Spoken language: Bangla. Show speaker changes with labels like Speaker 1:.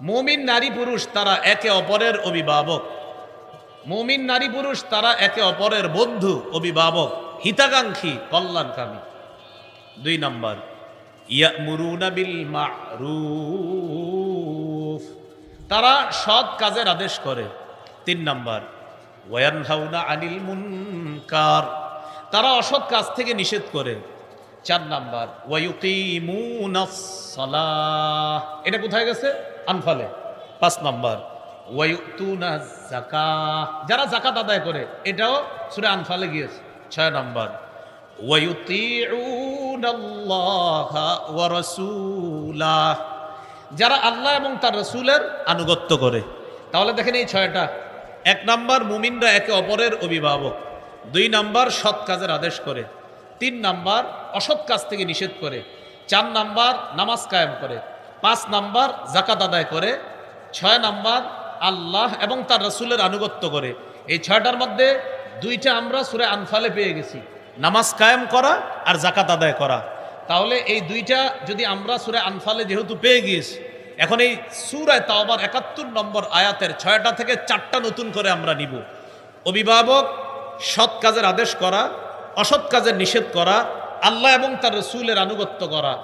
Speaker 1: মুমিন নারী পুরুষ তারা একে অপরের অভিভাবক। মুমিন নারী পুরুষ তারা একে অপরের বন্ধু, অভিভাবক, হিতাকাঙ্ক্ষী, কল্যাণকামী। দুই নম্বর তারা সৎ কাজের আদেশ করে। তিন নম্বর, ওয়ানহাউনা আনিল মুনকার। তারা অসৎ কাজ থেকে নিষেধ করে। চার নাম্বার এটা কোথায় গেছে? আনফালে। পাঁচ নাম্বার যাকাহ যারা যাকাত আদায় করে, এটাও সুরে আনফালে গিয়েছে। ছয় নাম্বার যারা আল্লাহ এবং তার রসুলের আনুগত্য করে। তাহলে দেখেন এই ছয়টা। এক নাম্বার, মুমিনরা একে অপরের অভিভাবক। দুই নাম্বার, সৎ কাজের আদেশ করে। তিন নাম্বার অসৎ কাজ থেকে নিষেধ করে। চার নাম্বার নামাজ কায়েম করে। পাঁচ নাম্বার জাকাত আদায় করে। ছয় নাম্বার আল্লাহ এবং তার রসুলের আনুগত্য করে। এই ছয়টার মধ্যে দুইটা আমরা সুরে আনফালে পেয়ে গেছি। নামাজ কায়েম করা আর জাকাত আদায় করা। তাহলে এই দুইটা যদি আমরা সুরে আনফালে যেহেতু পেয়ে গিয়েছি, এখন এই সুরায় তাওবার একাত্তর নম্বর আয়াতের ছয়টা থেকে চারটা নতুন করে আমরা নিব। অভিভাবক, সৎ কাজের আদেশ করা অসৎ কাজের নিষেধ করা আল্লাহ এবং তার রসুলের আনুগত্য করা।